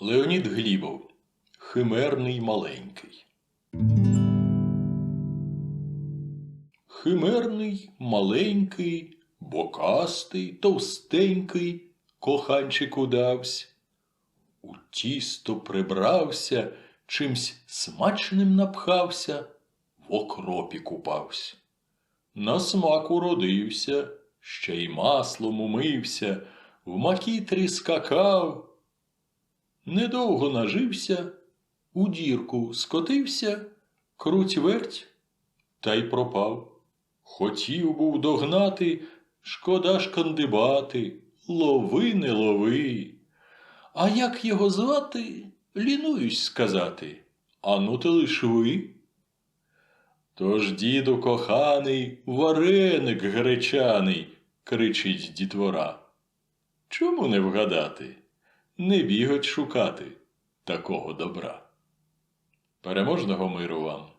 Леонід Глібов. Химерний маленький. Химерний, маленький, бокастий, товстенький, коханчик удавсь. У тісто прибрався, чимсь смачним напхався, в окропі купався. На смак уродився, ще й маслом умився, в макітрі скакав. Недовго нажився, у дірку скотився, круть верть, та й пропав. Хотів був догнати, шкода ж кандибати, лови не лови. А як його звати, лінуюсь сказати. Ану ти лиш ви. Тож, діду коханий, вареник гречаний, кричить дітвора. Чому не вгадати? Не бігать шукати такого добра. Переможного миру вам!